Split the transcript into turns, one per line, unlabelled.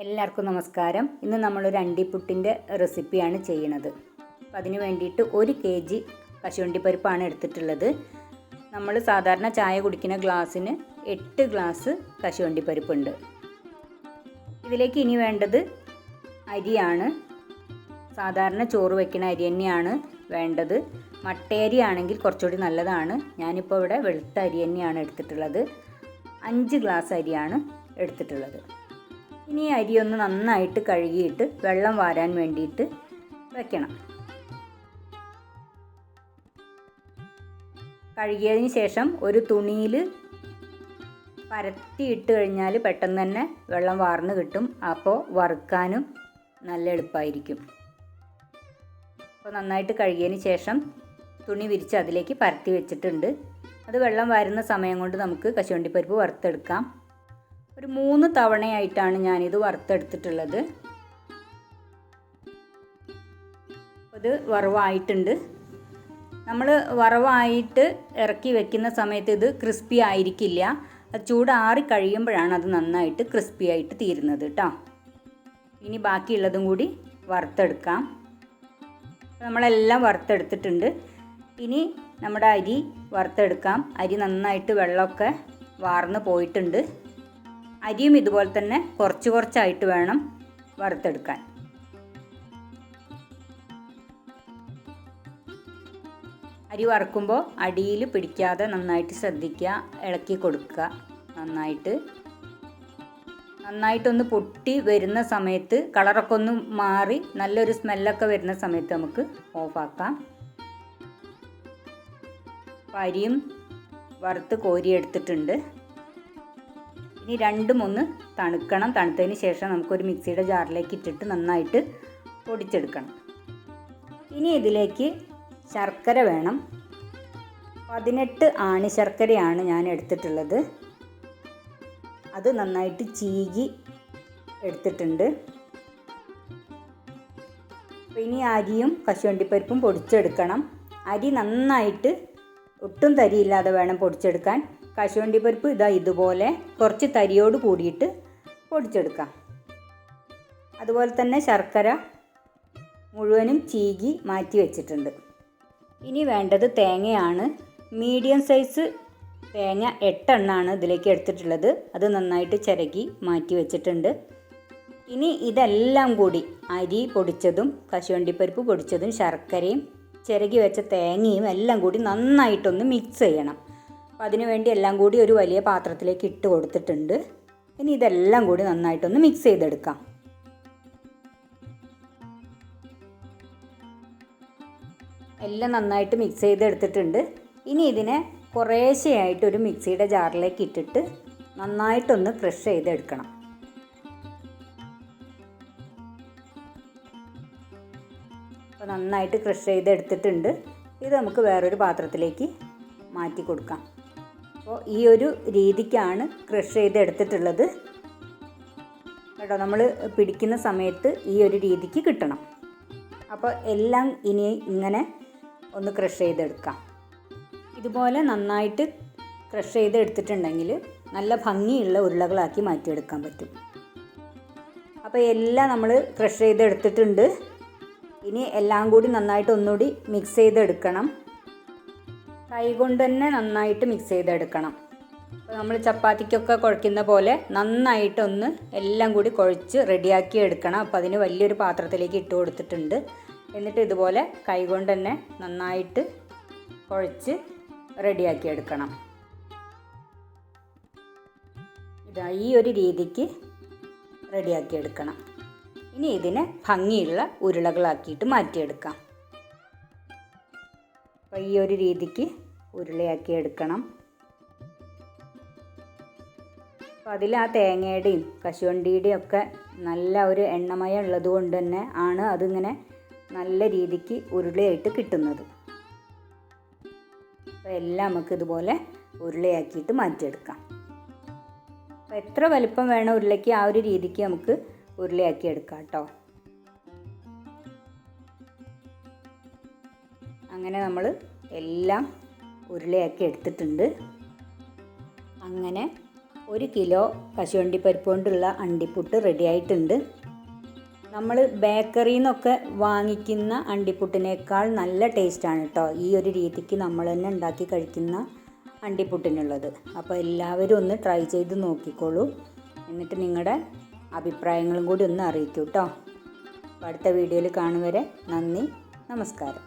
എല്ലാവർക്കും നമസ്കാരം. ഇന്ന് നമ്മളൊരു അണ്ടിപ്പുട്ടിന്റെ റെസിപ്പിയാണ് ചെയ്യണത്. അപ്പം അതിന് വേണ്ടിയിട്ട് ഒരു കെ ജി കശുവണ്ടിപ്പരിപ്പാണ് എടുത്തിട്ടുള്ളത്. നമ്മൾ സാധാരണ ചായ കുടിക്കുന്ന ഗ്ലാസ്സിന് എട്ട് ഗ്ലാസ് കശുവണ്ടി കശുവണ്ടിപ്പരിപ്പുണ്ട് ഇതിലേക്ക് ഇനി വേണ്ടത് അരിയാണ്. സാധാരണ ചോറ് വയ്ക്കുന്ന അരി തന്നെയാണ് വേണ്ടത്. മട്ടയരി ആണെങ്കിൽ കുറച്ചുകൂടി നല്ലതാണ്. ഞാനിപ്പോൾ ഇവിടെ വെളുത്ത അരി തന്നെയാണ് എടുത്തിട്ടുള്ളത്. അഞ്ച് ഗ്ലാസ് അരിയാണ് എടുത്തിട്ടുള്ളത്. ഇനി അരി ഒന്ന് നന്നായിട്ട് കഴുകിയിട്ട് വെള്ളം വാരാൻ വേണ്ടിയിട്ട് വെക്കണം. കഴുകിയതിന് ശേഷം ഒരു തുണിയിൽ പരത്തി ഇട്ട് കഴിഞ്ഞാൽ പെട്ടെന്ന് തന്നെ വെള്ളം വാർന്ന് കിട്ടും. അപ്പോൾ വറുക്കാനും നല്ല എളുപ്പമായിരിക്കും അപ്പോൾ നന്നായിട്ട് കഴുകിയതിന് ശേഷം തുണി വിരിച്ച് അതിലേക്ക് പരത്തി വെച്ചിട്ടുണ്ട്. അത് വെള്ളം വരുന്ന സമയം കൊണ്ട് നമുക്ക് കശുവണ്ടിപ്പരിപ്പ് വറുത്തെടുക്കാം. ഒരു മൂന്ന് തവണയായിട്ടാണ് ഞാനിത് വറുത്തെടുത്തിട്ടുള്ളത്. അത് വറവായിട്ടുണ്ട്. നമ്മൾ വറവായിട്ട് ഇറക്കി വെക്കുന്ന സമയത്ത് ഇത് ക്രിസ്പി ആയിരിക്കില്ല. അത് ചൂടാറി കഴിയുമ്പോഴാണ് അത് നന്നായിട്ട് ക്രിസ്പി ആയിട്ട് തീരുന്നത് കേട്ടോ ഇനി ബാക്കിയുള്ളതും കൂടി വറുത്തെടുക്കാം. നമ്മളെല്ലാം വറുത്തെടുത്തിട്ടുണ്ട്. ഇനി നമ്മുടെ അരി വറുത്തെടുക്കാം. അരി നന്നായിട്ട് വെള്ളമൊക്കെ വാർന്ന് പോയിട്ടുണ്ട്. അരിയും ഇതുപോലെ തന്നെ കുറച്ച് കുറച്ചായിട്ട് വേണം വറുത്തെടുക്കാൻ. അരി വറുക്കുമ്പോൾ അടിയിൽ പിടിക്കാതെ നന്നായിട്ട് ശ്രദ്ധിക്കുക ഇളക്കി കൊടുക്കുക. നന്നായിട്ട്. നന്നായിട്ടൊന്ന് പൊട്ടി വരുന്ന സമയത്ത് കളറൊക്കെ ഒന്ന് മാറി നല്ലൊരു സ്മെല്ലൊക്കെ വരുന്ന സമയത്ത് നമുക്ക് ഓഫാക്കാം. അരിയും വറുത്ത് കോരിയെടുത്തിട്ടുണ്ട്. ഇനി രണ്ടും ഒന്ന് തണുക്കണം. തണുത്തതിന് ശേഷം നമുക്കൊരു മിക്സിയുടെ ജാറിലേക്ക് ഇട്ടിട്ട് നന്നായിട്ട് പൊടിച്ചെടുക്കണം. ഇനി ഇതിലേക്ക് ശർക്കര വേണം. പതിനെട്ട് ആണി ശർക്കരയാണ് ഞാൻ എടുത്തിട്ടുള്ളത്. അത് നന്നായിട്ട് ചീകി എടുത്തിട്ടുണ്ട്. ഇനി അരിയും കശുവണ്ടിപ്പരിപ്പും പൊടിച്ചെടുക്കണം. അരി നന്നായിട്ട് ഒട്ടും തരിയില്ലാതെ വേണം പൊടിച്ചെടുക്കാൻ. കശുവണ്ടി പരിപ്പ് ഇതാ ഇതുപോലെ കുറച്ച് തരിയോട് കൂടിയിട്ട് പൊടിച്ചെടുക്കാം. അതുപോലെ തന്നെ ശർക്കര മുഴുവനും ചീകി മാറ്റി വെച്ചിട്ടുണ്ട്. ഇനി വേണ്ടത് തേങ്ങയാണ്. മീഡിയം സൈസ് തേങ്ങ എട്ടെണ്ണാണ് ഇതിലേക്ക് എടുത്തിട്ടുള്ളത്. അത് നന്നായിട്ട് ചിരകി മാറ്റി വെച്ചിട്ടുണ്ട്. ഇനി ഇതെല്ലാം കൂടി അരി പൊടിച്ചതും കശുവണ്ടിപ്പരിപ്പ് പൊടിച്ചതും ശർക്കരയും ചിരകി വെച്ച തേങ്ങയും എല്ലാം കൂടി നന്നായിട്ടൊന്ന് മിക്സ് ചെയ്യണം. അപ്പോൾ അതിനുവേണ്ടി എല്ലാം കൂടി ഒരു വലിയ പാത്രത്തിലേക്ക് ഇട്ട് കൊടുത്തിട്ടുണ്ട്. ഇനി ഇതെല്ലാം കൂടി നന്നായിട്ടൊന്ന് മിക്സ് ചെയ്തെടുക്കാം. എല്ലാം നന്നായിട്ട് മിക്സ് ചെയ്തെടുത്തിട്ടുണ്ട്. ഇനി ഇതിനെ കുറേശ്ശെയായിട്ട് ഒരു മിക്സിയുടെ ജാറിലേക്ക് ഇട്ടിട്ട് നന്നായിട്ടൊന്ന് ക്രഷ് ചെയ്തെടുക്കണം. അപ്പോൾ നന്നായിട്ട് ക്രഷ് ചെയ്തെടുത്തിട്ടുണ്ട്. ഇത് നമുക്ക് വേറൊരു പാത്രത്തിലേക്ക് മാറ്റി കൊടുക്കാം. അപ്പോൾ ഈ ഒരു രീതിക്കാണ് ക്രഷ് ചെയ്തെടുത്തിട്ടുള്ളത്. കേട്ടോ നമ്മൾ പിടിക്കുന്ന സമയത്ത് ഈ ഒരു രീതിക്ക് കിട്ടണം. അപ്പോൾ എല്ലാം ഇനി ഇങ്ങനെ ഒന്ന് ക്രഷ് ചെയ്തെടുക്കാം. ഇതുപോലെ നന്നായിട്ട് ക്രഷ് ചെയ്തെടുത്തിട്ടുണ്ടെങ്കിൽ നല്ല ഭംഗിയുള്ള ഉരുളകളാക്കി മാറ്റിയെടുക്കാൻ പറ്റും. അപ്പോൾ എല്ലാം നമ്മൾ ക്രഷ് ചെയ്തെടുത്തിട്ടുണ്ട്. ഇനി എല്ലാം കൂടി നന്നായിട്ട് ഒന്നുകൂടി മിക്സ് ചെയ്തെടുക്കണം. കൈകൊണ്ട് തന്നെ നന്നായിട്ട് മിക്സ് ചെയ്തെടുക്കണം. അപ്പോൾ നമ്മൾ ചപ്പാത്തിക്കൊക്കെ കുഴക്കുന്ന പോലെ നന്നായിട്ടൊന്ന് എല്ലാം കൂടി കുഴച്ച് റെഡിയാക്കി എടുക്കണം. അപ്പോൾ അതിന് വലിയൊരു പാത്രത്തിലേക്ക് ഇട്ട് കൊടുത്തിട്ടുണ്ട്. എന്നിട്ട് ഇതുപോലെ കൈകൊണ്ട് തന്നെ നന്നായിട്ട് കുഴച്ച് റെഡിയാക്കി എടുക്കണം. ഇതാ ഈ ഒരു രീതിക്ക് റെഡിയാക്കി എടുക്കണം. ഇനി ഇതിനെ ഭംഗിയുള്ള ഉരുളകളാക്കിയിട്ട് മാറ്റിയെടുക്കാം. അപ്പോൾ ഈ ഒരു രീതിക്ക് ഉരുളയാക്കി എടുക്കണം. അപ്പോൾ അതിൽ ആ തേങ്ങയുടെയും കശുവണ്ടിയുടെയും ഒക്കെ നല്ല ഒരു എണ്ണമയം ഉള്ളത് കൊണ്ട് തന്നെ ആണ് അതിങ്ങനെ നല്ല രീതിക്ക് ഉരുളയായിട്ട് കിട്ടുന്നത്. അപ്പോൾ എല്ലാം നമുക്ക് ഇതുപോലെ ഉരുളയാക്കിയിട്ട് മാറ്റിയെടുക്കാം. അപ്പോൾ എത്ര വലിപ്പം വേണം ഉരുളയ്ക്ക്? ആ ഒരു രീതിക്ക് നമുക്ക് ഉരുളയാക്കി എടുക്കാം കേട്ടോ. അങ്ങനെ നമ്മൾ എല്ലാം ഉരുളയാക്കി എടുത്തിട്ടുണ്ട്. അങ്ങനെ ഒരു കിലോ കശുവണ്ടി പരിപ്പ് കൊണ്ടുള്ള അണ്ടിപ്പുട്ട് റെഡിയായിട്ടുണ്ട് നമ്മൾ ബേക്കറിയിൽ നിന്നൊക്കെ വാങ്ങിക്കുന്ന അണ്ടിപ്പുട്ടിനേക്കാൾ നല്ല ടേസ്റ്റാണ് കേട്ടോ ഈ ഒരു രീതിക്ക് നമ്മൾ തന്നെ ഉണ്ടാക്കി കഴിക്കുന്ന അണ്ടിപ്പുട്ടിനുള്ളത്. അപ്പോൾ എല്ലാവരും ഒന്ന് ട്രൈ ചെയ്ത് നോക്കിക്കോളൂ. എന്നിട്ട് നിങ്ങളുടെ അഭിപ്രായങ്ങളും കൂടി ഒന്ന് അറിയിക്കൂ കേട്ടോ അടുത്ത വീഡിയോയിൽ കാണുവരെ നന്ദി നമസ്കാരം.